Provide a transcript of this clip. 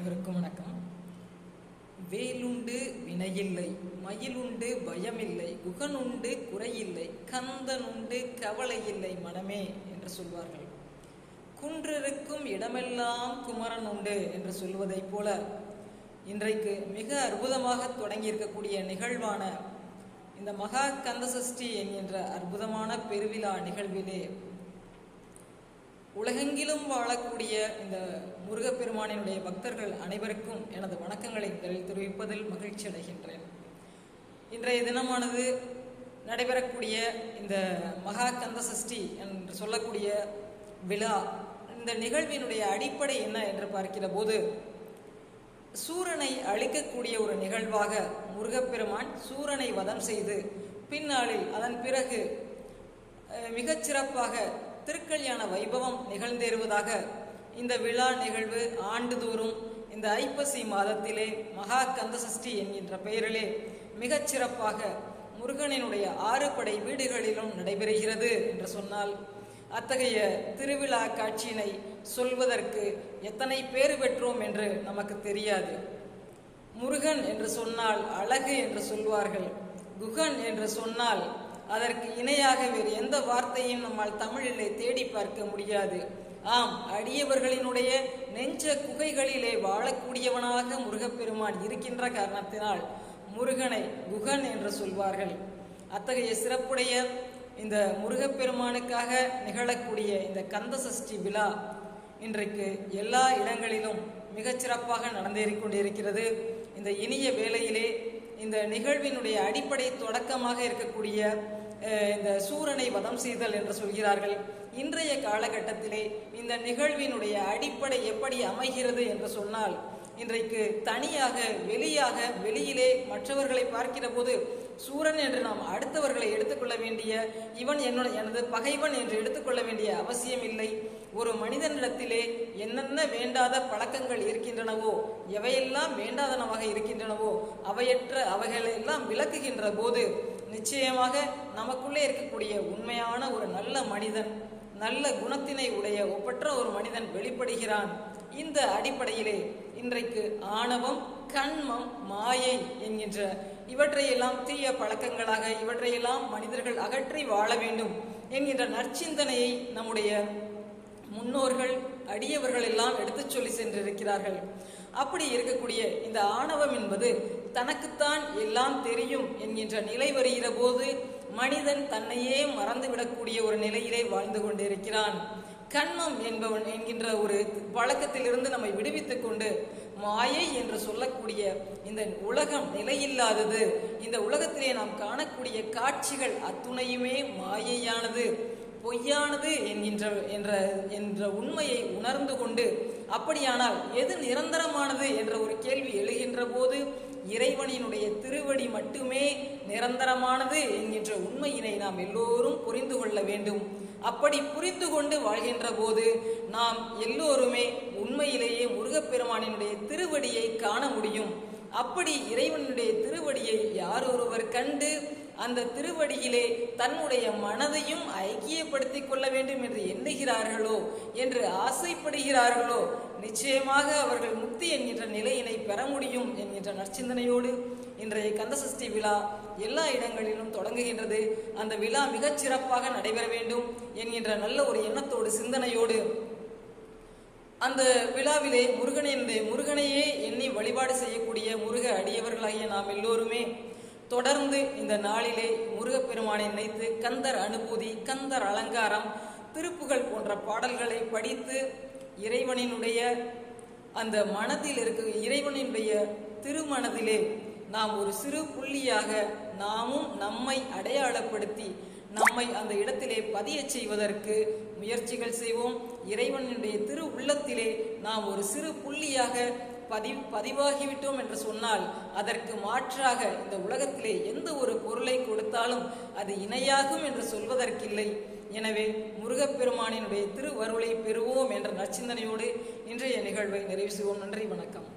அனைவருக்கும் வணக்கம். வேலுண்டு வினையில்லை மயிலுண்டு பயமில்லை குகனுண்டு குறையில்லை கந்தனுண்டு கவலை இல்லை மனமே என்று சொல்வார்கள். குன்றிருக்கும் இடமெல்லாம் குமரன் உண்டு என்று சொல்வதைப் போல இன்றைக்கு மிக அற்புதமாக தொடங்கியிருக்கக்கூடிய நிகழ்வான இந்த மகா கந்தசஷ்டி என்கின்ற அற்புதமான பெருவிழா நிகழ்விலே உலகெங்கிலும் வாழக்கூடிய இந்த முருகப்பெருமானினுடைய பக்தர்கள் அனைவருக்கும் எனது வணக்கங்களை தெரிவிப்பதில் மகிழ்ச்சி அடைகின்றேன். இன்றைய தினமானது நடைபெறக்கூடிய இந்த மகா கந்த சஷ்டி என்று சொல்லக்கூடிய விழா இந்த நிகழ்வினுடைய அடிப்படை என்ன என்று பார்க்கிற போது சூரனை அழிக்கக்கூடிய ஒரு நிகழ்வாக முருகப்பெருமான் சூரனை வதம் செய்து பின்னாளில் அதன் பிறகு மிகச்சிறப்பாக சிறப்பாக திருக்கல்யாண வைபவம் நிகழ்ந்தேறுவதாக இந்த விழா நிகழ்வு ஆண்டுதோறும் இந்த ஐப்பசி மாதத்திலே மகா கந்தசஷ்டி என்கின்ற பெயரிலே மிகச் சிறப்பாக முருகனினுடைய ஆறு படை வீடுகளிலும் நடைபெறுகிறது என்று சொன்னால் அத்தகைய திருவிழா காட்சியினை சொல்வதற்கு எத்தனை பேர் பெற்றோம் என்று நமக்கு தெரியாது. முருகன் என்று சொன்னால் அழகு என்று சொல்வார்கள். குகன் என்று சொன்னால் அதற்கு இணையாக வேறு எந்த வார்த்தையும் நம்மால் தமிழிலே தேடி பார்க்க முடியாது. ஆம் அடியவர்களினுடைய நெஞ்ச குகைகளிலே வாழக்கூடியவனாக முருகப்பெருமான் இருக்கின்ற காரணத்தினால் முருகனை குகன் என்று சொல்வார்கள். அத்தகைய சிறப்புடைய இந்த முருகப்பெருமானுக்காக நிகழக்கூடிய இந்த கந்த சஷ்டி விழா இன்றைக்கு எல்லா இடங்களிலும் மிகச்சிறப்பாக சிறப்பாக நடந்தேறிக் கொண்டிருக்கிறது. இந்த இனிய வேளையிலே இந்த நிகழ்வினுடைய அடிப்படை தொடக்கமாக இருக்கக்கூடிய இந்த சூரனை வதம் செய்தல் என்று சொல்கிறார்கள். இன்றைய காலகட்டத்திலே இந்த நிகழ்வினுடைய அடிப்படை எப்படி அமைகிறது என்று சொன்னால் இன்றைக்கு தனியாக வெளியாக வெளியிலே மற்றவர்களை பார்க்கிற போது சூரன் என்று நாம் அடுத்தவர்களை எடுத்துக்கொள்ள வேண்டிய இவன் என்னோட எனது பகைவன் என்று எடுத்துக்கொள்ள வேண்டிய அவசியம் இல்லை. ஒரு மனிதனிடத்திலே என்னென்ன வேண்டாத பழக்கங்கள் இருக்கின்றனவோ எவையெல்லாம் வேண்டாதனவாக இருக்கின்றனவோ அவையற்ற அவைகளெல்லாம் விளக்குகின்ற போது நிச்சயமாக நமக்குள்ளே இருக்கக்கூடிய உண்மையான ஒரு நல்ல மனிதன் நல்ல குணத்தினை உடைய ஒப்பற்ற ஒரு மனிதன் வெளிப்படுகிறான். இந்த அடிப்படையிலே இன்றைக்கு ஆணவம் கண்மம் மாயை என்கின்ற இவற்றையெல்லாம் தீய பழக்கங்களாக இவற்றையெல்லாம் மனிதர்கள் அகற்றி வாழ வேண்டும் என்கின்ற நற்சிந்தனையை நம்முடைய முன்னோர்கள் அடியவர்கள் எல்லாம் எடுத்துச் சொல்லி சென்றிருக்கிறார்கள். அப்படி இருக்கக்கூடிய இந்த ஆணவம் என்பது தனக்குத்தான் எல்லாம் தெரியும் என்கின்ற நிலை வருகிற போது மனிதன் தன்னையே மறந்துவிடக்கூடிய ஒரு நிலையிலே வாழ்ந்து கொண்டிருக்கிறான். கண்மம் என்பவன் என்கின்ற ஒரு பழக்கத்திலிருந்து நம்மை விடுவித்துக் கொண்டு மாயை என்று சொல்லக்கூடிய இந்த உலகம் நிலையில்லாதது. இந்த உலகத்திலே நாம் காணக்கூடிய காட்சிகள் அத்துணையுமே மாயையானது. பொய்யானது என்கின்ற என்ற என்ற உண்மையை உணர்ந்து கொண்டு அப்படியானால் எது நிரந்தரமானது என்ற ஒரு கேள்வி எழுகின்ற போது இறைவனினுடைய திருவடி மட்டுமே நிரந்தரமானது என்கின்ற உண்மையினை நாம் எல்லோரும் புரிந்து கொள்ள வேண்டும். அப்படி புரிந்து கொண்டு வாழ்கின்ற போது நாம் எல்லோருமே உண்மையிலேயே முருகப்பெருமானினுடைய திருவடியை காண முடியும். அப்படி இறைவனுடைய திருவடியை யார் ஒருவர் கண்டு அந்த திருவடியிலே தன்னுடைய மனதையும் ஐக்கியப்படுத்திக் கொள்ள வேண்டும் என்று எண்ணுகிறார்களோ என்று ஆசைப்படுகிறார்களோ நிச்சயமாக அவர்கள் முக்தி என்கின்ற நிலையினை பெற முடியும் என்கின்ற நற்சிந்தனையோடு இன்றைய கந்தசஷ்டி விழா எல்லா இடங்களிலும் தொடங்குகின்றது. அந்த விழா மிகச் சிறப்பாக நடைபெற வேண்டும் என்கின்ற நல்ல ஒரு எண்ணத்தோடு சிந்தனையோடு அந்த விழாவிலே முருகனினுடைய முருகனையே எண்ணி வழிபாடு செய்யக்கூடிய முருக அடியவர்களாகிய நாம் எல்லோருமே தொடர்ந்து இந்த நாளிலே முருகப்பெருமானை நினைத்து கந்தர் அனுபூதி கந்தர் அலங்காரம் திருப்புகள் போன்ற பாடல்களை படித்து இறைவனினுடைய அந்த மனதில் இருக்க இறைவனினுடைய திருமணத்திலே நாம் ஒரு சிறு புள்ளியாக நாமும் நம்மை அடையாளப்படுத்தி நம்மை அந்த இடத்திலே பதியச் செய்வதற்கு முயற்சிகள் செய்வோம். இறைவனுடைய திரு உள்ளத்திலே நாம் ஒரு சிறு புள்ளியாக பதி பதிவாகிவிட்டோம் என்று சொன்னால் அதற்கு மாற்றாக இந்த உலகத்திலே எந்த ஒரு பொருளை கொடுத்தாலும் அது இணையாகும் என்று சொல்வதற்கில்லை. எனவே முருகப்பெருமானினுடைய திருவருளை பெறுவோம் என்ற நற்சிந்தனையோடு இன்றைய நிகழ்வை நிறைவு செய்வோம். நன்றி வணக்கம்.